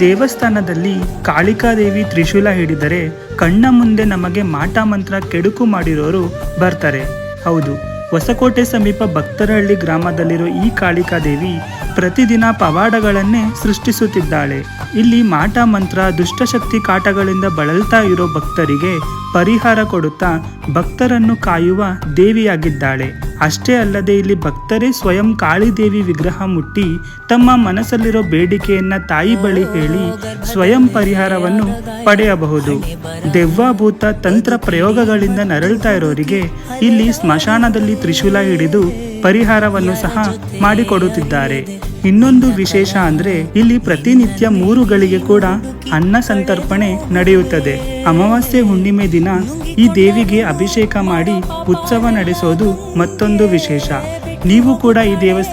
ದೇವಸ್ಥಾನದಲ್ಲಿ ಕಾಳಿಕಾದೇವಿ ತ್ರಿಶೂಲ ಹಿಡಿದರೆ ಕಣ್ಣ ಮುಂದೆ ನಮಗೆ ಮಾಟ ಮಂತ್ರ ಕೆಡುಕು ಮಾಡಿರೋರು ಬರ್ತಾರೆ. ಹೌದು, ಹೊಸಕೋಟೆ ಸಮೀಪ ಭಕ್ತರಹಳ್ಳಿ ಗ್ರಾಮದಲ್ಲಿರೋ ಈ ಕಾಳಿಕಾದೇವಿ ಪ್ರತಿದಿನ ಪವಾಡಗಳನ್ನೇ ಸೃಷ್ಟಿಸುತ್ತಿದ್ದಾಳೆ. ಇಲ್ಲಿ ಮಾಟ ಮಂತ್ರ, ದುಷ್ಟಶಕ್ತಿ ಕಾಟಗಳಿಂದ ಬಳಲ್ತಾ ಇರೋ ಭಕ್ತರಿಗೆ ಪರಿಹಾರ ಕೊಡುತ್ತಾ ಭಕ್ತರನ್ನು ಕಾಯುವ ದೇವಿಯಾಗಿದ್ದಾಳೆ. ಅಷ್ಟೇ ಅಲ್ಲದೆ ಇಲ್ಲಿ ಭಕ್ತರೇ ಸ್ವಯಂ ಕಾಳಿದೇವಿ ವಿಗ್ರಹ ಮುಟ್ಟಿ ತಮ್ಮ ಮನಸ್ಸಲ್ಲಿರೋ ಬೇಡಿಕೆಯನ್ನ ತಾಯಿ ಬಳಿ ಹೇಳಿ ಸ್ವಯಂ ಪರಿಹಾರವನ್ನು ಪಡೆಯಬಹುದು. ದೆವ್ವಭೂತ ತಂತ್ರ ಪ್ರಯೋಗಗಳಿಂದ ನರಳ್ತಾ ಇರೋರಿಗೆ ಇಲ್ಲಿ ಸ್ಮಶಾನದಲ್ಲಿ ತ್ರಿಶೂಲ ಹಿಡಿದು ಪರಿಹಾರವನ್ನು ಸಹ ಮಾಡಿಕೊಡುತ್ತಿದ್ದಾರೆ. ಇನ್ನೊಂದು ವಿಶೇಷ ಅಂದ್ರೆ ಇಲ್ಲಿ ಪ್ರತಿನಿತ್ಯ ಮೂರು ಗಳಿಗೆ ಕೂಡ ಅನ್ನ ಸಂತರ್ಪಣೆ ನಡೆಯುತ್ತದೆ. ಅಮಾವಾಸ್ಯೆ ಹುಣ್ಣಿಮೆ ದಿನ ಈ ದೇವಿಗೆ ಅಭಿಷೇಕ ಮಾಡಿ ಉತ್ಸವ ನಡೆಸೋದು ಮತ್ತೊಂದು ವಿಶೇಷ. ನೀವು ಕೂಡ ಈ ದೇವಸ್ಥಾನ